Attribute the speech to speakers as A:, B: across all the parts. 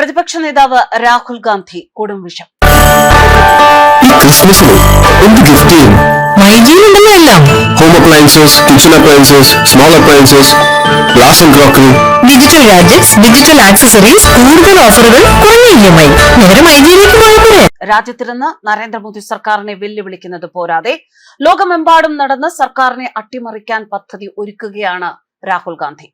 A: പ്രതിപക്ഷ നേതാവ് രാഹുൽ ഗാന്ധി കൊടും വിഷം
B: home appliances kitchen appliances small appliances glass and
C: digital gadgets digital accessories കൂടുതൽ ഓഫറുകൾ കുറഞ്ഞ ഇ എം ഐ വിവരം ഐജിയിലേക്ക് പോയപ്പോഴേ
A: രാജ്യത്തിരുന്ന് നരേന്ദ്രമോദി സർക്കാരിനെ വെല്ലുവിളിക്കുന്നത് പോരാതെ ലോകമെമ്പാടും നടന്ന് സർക്കാരിനെ അട്ടിമറിക്കാൻ പദ്ധതി ഒരുക്കുകയാണ് രാഹുൽ ഗാന്ധി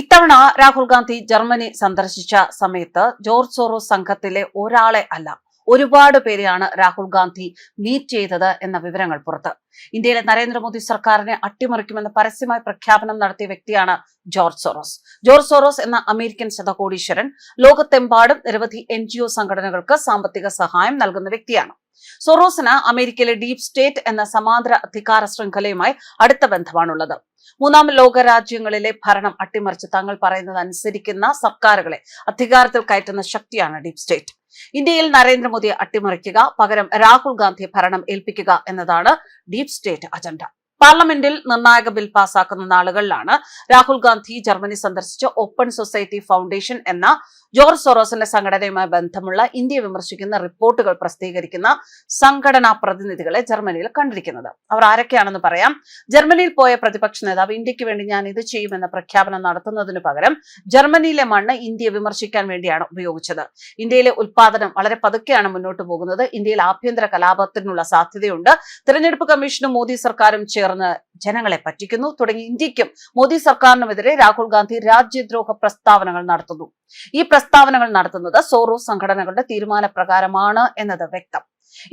A: ഇത്തവണ രാഹുൽ ഗാന്ധി ജർമ്മനി സന്ദർശിച്ച സമയത്ത് ജോർജ് സോറോസ് സംഘത്തിലെ ഒരാളെ അല്ല ഒരുപാട് പേരെയാണ് രാഹുൽ ഗാന്ധി മീറ്റ് ചെയ്തത് എന്ന വിവരങ്ങൾ പുറത്ത് ഇന്ത്യയിലെ നരേന്ദ്രമോദി സർക്കാരിനെ അട്ടിമറിക്കുമെന്ന് പരസ്യമായ പ്രഖ്യാപനം നടത്തിയ വ്യക്തിയാണ് ജോർജ് സോറോസ് ജോർജ് സോറോസ് എന്ന അമേരിക്കൻ ശതകോടീശ്വരൻ ലോകത്തെമ്പാടും നിരവധി എൻ സംഘടനകൾക്ക് സാമ്പത്തിക സഹായം നൽകുന്ന വ്യക്തിയാണ് സൊറോസിന് അമേരിക്കയിലെ ഡീപ് സ്റ്റേറ്റ് എന്ന സമാന്തര അധികാര ശൃംഖലയുമായി അടുത്ത ബന്ധമാണുള്ളത് മൂന്നാം ലോക രാജ്യങ്ങളിലെ ഭരണം അട്ടിമറിച്ച് തങ്ങൾ പറയുന്നത് അനുസരിക്കുന്ന സർക്കാരുകളെ അധികാരത്തിൽ കയറ്റുന്ന ശക്തിയാണ് ഡീപ് സ്റ്റേറ്റ് ഇന്ത്യയിൽ നരേന്ദ്രമോദിയെ അട്ടിമറിക്കുക പകരം രാഹുൽ ഗാന്ധി ഭരണം ഏൽപ്പിക്കുക എന്നതാണ് ഡീപ് സ്റ്റേറ്റ് അജണ്ട പാർലമെന്റിൽ നിർണായക ബിൽ പാസാക്കുന്ന നാളുകളിലാണ് രാഹുൽ ഗാന്ധി ജർമ്മനി സന്ദർശിച്ച ഓപ്പൺ സൊസൈറ്റി ഫൗണ്ടേഷൻ എന്ന ജോർജ് സൊറോസിന്റെ സംഘടനയുമായി ബന്ധമുള്ള ഇന്ത്യ വിമർശിക്കുന്ന റിപ്പോർട്ടുകൾ പ്രസിദ്ധീകരിക്കുന്ന സംഘടനാ പ്രതിനിധികളെ ജർമ്മനിയിൽ കണ്ടിരിക്കുന്നത് അവർ ആരൊക്കെയാണെന്ന് പറയാം ജർമ്മനിയിൽ പോയ പ്രതിപക്ഷ നേതാവ് ഇന്ത്യക്ക് വേണ്ടി ഞാൻ ഇത് ചെയ്യുമെന്ന പ്രഖ്യാപനം നടത്തുന്നതിന് പകരം ജർമ്മനിയിലെ മണ്ണ് ഇന്ത്യയെ വിമർശിക്കാൻ വേണ്ടിയാണ് ഉപയോഗിച്ചത് ഇന്ത്യയിലെ ഉൽപാദനം വളരെ പതുക്കെയാണ് മുന്നോട്ട് പോകുന്നത് ഇന്ത്യയിൽ ആഭ്യന്തര കലാപത്തിനുള്ള സാധ്യതയുണ്ട് തെരഞ്ഞെടുപ്പ് കമ്മീഷനും മോദി സർക്കാരും ചേർന്ന് ജനങ്ങളെ പറ്റിക്കുന്നു തുടങ്ങി ഇന്ത്യക്കും മോദി സർക്കാരിനുമെതിരെ രാഹുൽ ഗാന്ധി രാജ്യദ്രോഹ പ്രസ്താവനകൾ നടത്തുന്നു ഈ പ്രസ്താവനകൾ നടത്തുന്നത് സോറോസ് സംഘടനകളുടെ തീരുമാനപ്രകാരമാണ് എന്നത് വ്യക്തം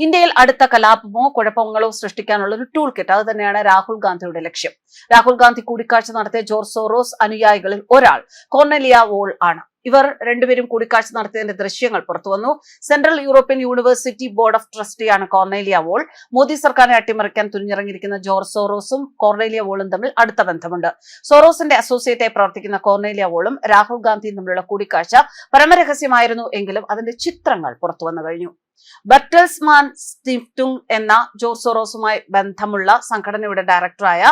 A: ഇന്ത്യയിൽ അടുത്ത കലാപമോ കുഴപ്പങ്ങളോ സൃഷ്ടിക്കാനുള്ള ഒരു ടൂൾ കിറ്റ് അത് തന്നെയാണ് രാഹുൽ ഗാന്ധിയുടെ ലക്ഷ്യം രാഹുൽ ഗാന്ധി കൂടിക്കാഴ്ച നടത്തിയ ജോർജ് സോറോസ് അനുയായികളിൽ ഒരാൾ കോർണലിയ വോൾ ആണ് ഇവർ രണ്ടുപേരും കൂടിക്കാഴ്ച നടത്തിയതിന്റെ ദൃശ്യങ്ങൾ പുറത്തുവന്നു central European university board of ട്രസ്റ്റിയാണ് കോർണേലിയ വോൾ മോദി സർക്കാരിനെ അട്ടിമറിക്കാൻ തുനിഞ്ഞിറങ്ങിയിരിക്കുന്ന ജോർജ് സോറോസും കോർണേലിയ വോളും തമ്മിൽ അടുത്ത ബന്ധമുണ്ട് സോറോസിന്റെ അസോസിയേറ്റായി പ്രവർത്തിക്കുന്ന കോർണേലിയ വോളും രാഹുൽ ഗാന്ധിയും തമ്മിലുള്ള കൂടിക്കാഴ്ച പരമരഹസ്യമായിരുന്നു എങ്കിലും അതിന്റെ ചിത്രങ്ങൾ പുറത്തുവന്നു കഴിഞ്ഞു ബർട്ടൽസ്മാൻ സ്റ്റിഫ്റ്റുങ് എന്ന ജോസോറോസുമായി ബന്ധമുള്ള സംഘടനയുടെ ഡയറക്ടറായ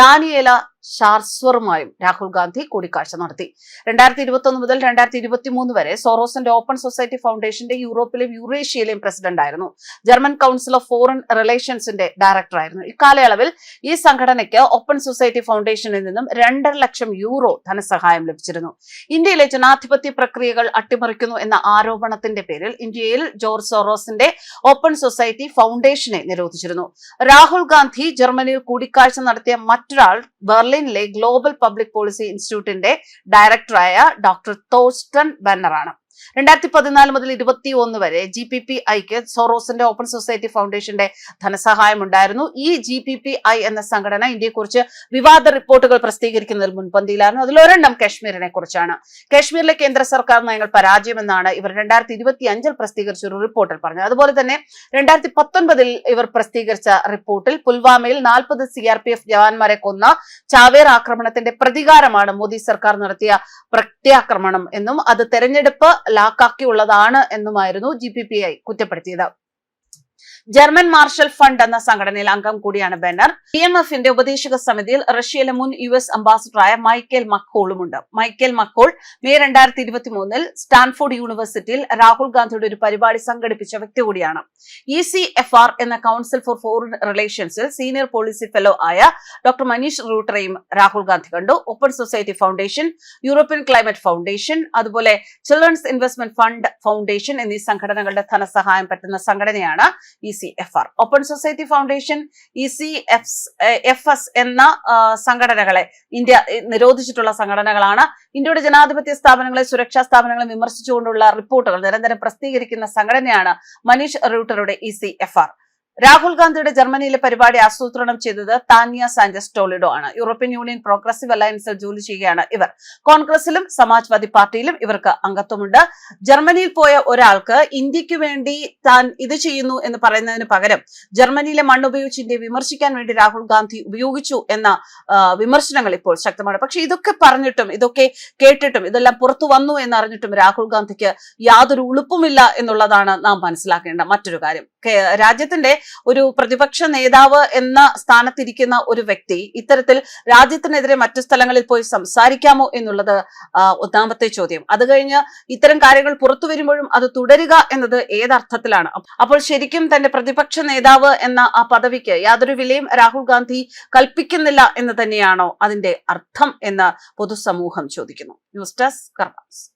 A: ഡാനിയേല ഷാർസ്വറുമായും രാഹുൽ ഗാന്ധി കൂടിക്കാഴ്ച നടത്തി രണ്ടായിരത്തി ഇരുപത്തൊന്ന് മുതൽ രണ്ടായിരത്തി മൂന്ന് വരെ സോറോസിന്റെ ഓപ്പൺ സൊസൈറ്റി ഫൗണ്ടേഷന്റെ യൂറോപ്പിലും യൂറേഷ്യയിലെയും പ്രസിഡന്റ് ആയിരുന്നു ജർമ്മൻ കൗൺസിൽ ഓഫ് ഫോറിൻ റിലേഷൻസിന്റെ ഡയറക്ടറായിരുന്നു ഇക്കാലയളവിൽ ഈ സംഘടനയ്ക്ക് ഓപ്പൺ സൊസൈറ്റി ഫൗണ്ടേഷനിൽ നിന്നും രണ്ടര ലക്ഷം യൂറോ ധനസഹായം ലഭിച്ചിരുന്നു ഇന്ത്യയിലെ ജനാധിപത്യ പ്രക്രിയകൾ അട്ടിമറിക്കുന്നു എന്ന ആരോപണത്തിന്റെ പേരിൽ ഇന്ത്യയിൽ ജോർജ് സോറോ സോറോസിന്റെ ഓപ്പൺ സൊസൈറ്റി ഫൗണ്ടേഷനെ നിരോധിച്ചിരുന്നു രാഹുൽ ഗാന്ധി ജർമ്മനിയിൽ കൂടിക്കാഴ്ച നടത്തിയ മറ്റൊരാൾ ബെർലിനിലെ ഗ്ലോബൽ പബ്ലിക് പോളിസി ഇൻസ്റ്റിറ്റ്യൂട്ടിന്റെ ഡയറക്ടറായ ഡോക്ടർ തോസ്റ്റൺ ബെന്നറാണ് രണ്ടായിരത്തി പതിനാല് മുതൽ ഇരുപത്തി ഒന്ന് വരെ ജി പി പി ഐക്ക് സോറോസിന്റെ ഓപ്പൺ സൊസൈറ്റി ഫൗണ്ടേഷന്റെ ധനസഹായം ഉണ്ടായിരുന്നു ഈ ജി പി പി ഐ എന്ന സംഘടന ഇന്ത്യയെക്കുറിച്ച് വിവാദ റിപ്പോർട്ടുകൾ പ്രസിദ്ധീകരിക്കുന്നതിൽ മുൻപന്തിയിലായിരുന്നു അതിലൊരെണ്ണം കശ്മീരിനെ കുറിച്ചാണ് കശ്മീരിലെ കേന്ദ്ര സർക്കാർ നയങ്ങൾ പരാജയമെന്നാണ് ഇവർ രണ്ടായിരത്തി ഇരുപത്തി അഞ്ചിൽ പ്രസിദ്ധീകരിച്ച ഒരു റിപ്പോർട്ടിൽ പറഞ്ഞു അതുപോലെ തന്നെ രണ്ടായിരത്തി പത്തൊൻപതിൽ ഇവർ പ്രസിദ്ധീകരിച്ച റിപ്പോർട്ടിൽ പുൽവാമയിൽ നാൽപ്പത് സി ആർ പി എഫ് ജവാന്മാരെ കൊന്ന ചാവേർ ആക്രമണത്തിന്റെ പ്രതികാരമാണ് മോദി സർക്കാർ നടത്തിയ പ്രത്യാക്രമണം എന്നും അത് തെരഞ്ഞെടുപ്പ് ലാക്കാക്കിയുള്ളതാണ് എന്നുമായിരുന്നു ജി കുറ്റപ്പെടുത്തിയത് ജർമ്മൻ മാർഷൽ ഫണ്ട് എന്ന സംഘടനയിൽ അംഗം കൂടിയാണ് ബെന്നർ ഡി എം എഫിന്റെ ഉപദേശക സമിതിയിൽ റഷ്യയിലെ മുൻ യു എസ് അംബാസിഡറായ മൈക്കേൽ ഉണ്ട് മൈക്കേൽ മക്കോൾ മെയ് രണ്ടായിരത്തി ഇരുപത്തി മൂന്നിൽ സ്റ്റാൻഫോർഡ് യൂണിവേഴ്സിറ്റിയിൽ രാഹുൽ ഗാന്ധിയുടെ ഒരു പരിപാടി സംഘടിപ്പിച്ച വ്യക്തി കൂടിയാണ് ഇ സി എഫ് ആർ എന്ന കൌൺസിൽ ഫോർ ഫോറിൻ റിലേഷൻസിൽ സീനിയർ പോളിസി ഫെലോ ആയ ഡോക്ടർ മനീഷ് റൂട്ടറെയും രാഹുൽ ഗാന്ധി കണ്ടു open society foundation European climate foundation അതുപോലെ ചിൽഡ്രൻസ് ഇൻവെസ്റ്റ്മെന്റ് ഫണ്ട് ഫൗണ്ടേഷൻ എന്നീ സംഘടനകളുടെ ധനസഹായം പറ്റുന്ന സംഘടനയാണ് E C F R open society foundation E C F S എന്ന സംഘടനകളെ ഇന്ത്യ നിരോധിച്ചിട്ടുള്ള സംഘടനകളാണ് ഇന്ത്യയുടെ ജനാധിപത്യ സ്ഥാപനങ്ങളെ സുരക്ഷാ സ്ഥാപനങ്ങളെ വിമർശിച്ചുകൊണ്ടുള്ള റിപ്പോർട്ടുകൾ നിരന്തരം പ്രസിദ്ധീകരിക്കുന്ന സംഘടനയാണ് മനീഷ് റൂട്ടറുടെ E C F R Rahul ഗാന്ധിയുടെ ജർമ്മനിയിലെ പരിപാടി ആസൂത്രണം ചെയ്തത് താനിയ സാഞ്ചസ് ടോളിഡോ ആണ് യൂറോപ്യൻ യൂണിയൻ പ്രോഗ്രസീവ് അലയൻസിൽ ജോലി ചെയ്യുകയാണ് ഇവർ കോൺഗ്രസിലും സമാജ്വാദി പാർട്ടിയിലും ഇവർക്ക് അംഗത്വമുണ്ട് ജർമ്മനിയിൽ പോയ ഒരാൾക്ക് ഇന്ത്യക്ക് വേണ്ടി താൻ ഇത് ചെയ്യുന്നു എന്ന് പറയുന്നതിന് പകരം ജർമ്മനിയിലെ മണ്ണുപയോഗിച്ച് ഇന്ത്യയെ വിമർശിക്കാൻ വേണ്ടി രാഹുൽ ഗാന്ധി ഉപയോഗിച്ചു എന്ന വിമർശനങ്ങൾ ഇപ്പോൾ ശക്തമാണ് പക്ഷെ ഇതൊക്കെ പറഞ്ഞിട്ടും ഇതൊക്കെ കേട്ടിട്ടും ഇതെല്ലാം പുറത്തു വന്നു എന്നറിഞ്ഞിട്ടും രാഹുൽ ഗാന്ധിക്ക് യാതൊരു ഉളുപ്പുമില്ല എന്നുള്ളതാണ് നാം മനസ്സിലാക്കേണ്ട മറ്റൊരു കാര്യം രാജ്യത്തിന്റെ ഒരു പ്രതിപക്ഷ നേതാവ് എന്ന സ്ഥാനത്തിരിക്കുന്ന ഒരു വ്യക്തി ഇത്തരത്തിൽ രാജ്യത്തിനെതിരെ മറ്റു സ്ഥലങ്ങളിൽ പോയി സംസാരിക്കാമോ എന്നുള്ളത് ഒന്നാമത്തെ ചോദ്യം അത് കഴിഞ്ഞ് ഇത്തരം കാര്യങ്ങൾ പുറത്തു വരുമ്പോഴും അത് തുടരുക എന്നത് ഏതർത്ഥത്തിലാണ് അപ്പോൾ ശരിക്കും തന്റെ പ്രതിപക്ഷ നേതാവ് എന്ന ആ പദവിക്ക് യാതൊരു വിലയും രാഹുൽ ഗാന്ധി കൽപ്പിക്കുന്നില്ല എന്ന് തന്നെയാണോ അതിന്റെ അർത്ഥം എന്ന് പൊതുസമൂഹം ചോദിക്കുന്നു ന്യൂസ് ഡെസ്ക് കർമാസ്